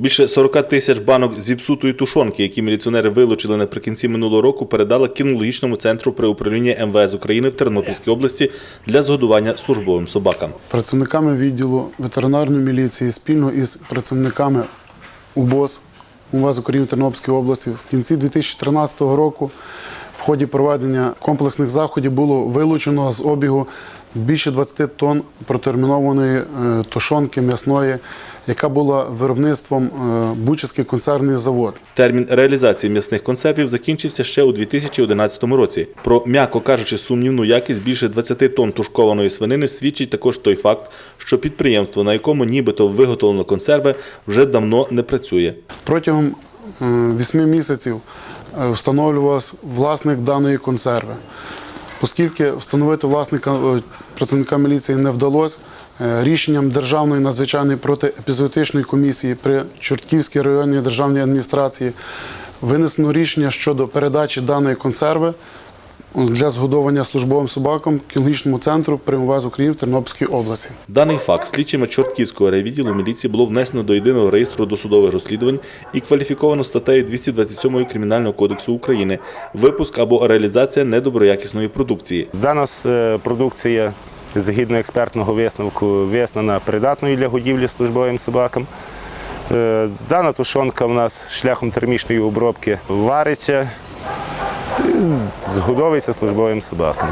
Більше 40 тисяч банок зіпсутої тушонки, які міліціонери вилучили наприкінці минулого року, передали кінологічному центру при управлінні МВС України в Тернопільській області для згодування службовим собакам. Працівниками відділу ветеринарної міліції спільно із працівниками УБОС УВАЗ України Тернопільської області в кінці 2013 року в ході проведення комплексних заходів було вилучено з обігу більше 20 тонн протермінованої е, тушонки м'ясної, яка була виробництвом е, Бучацький консервний завод. Термін реалізації м'ясних консервів закінчився ще у 2011 році. Про, м'яко кажучи, сумнівну якість більше 20 тонн тушкованої свинини свідчить також той факт, що підприємство, на якому нібито виготовлено консерви, вже давно не працює. Протягом е, вісьми місяців е, встановлювався власник даної консерви. Оскільки встановити власника е, працівника міліції не вдалося, е, рішенням Державної надзвичайної протиепізотичної комісії при Чортківській районній державній адміністрації винесено рішення щодо передачі даної консерви для згодовування службовим собакам кінологічному центру при МВС України в Тернопільській області. Даний факт слідчими Чортківського райвідділу міліції було внесено до єдиного реєстру досудових розслідувань і кваліфіковано статтею 227 Кримінального кодексу України випуск або реалізація недоброякісної продукції. Дана е, продукція, згідно експертного висновку, визнана придатною для годівлі службовим собакам. Е, Дана тушонка у нас шляхом термічної обробки вариться, згодовується службовим собакам.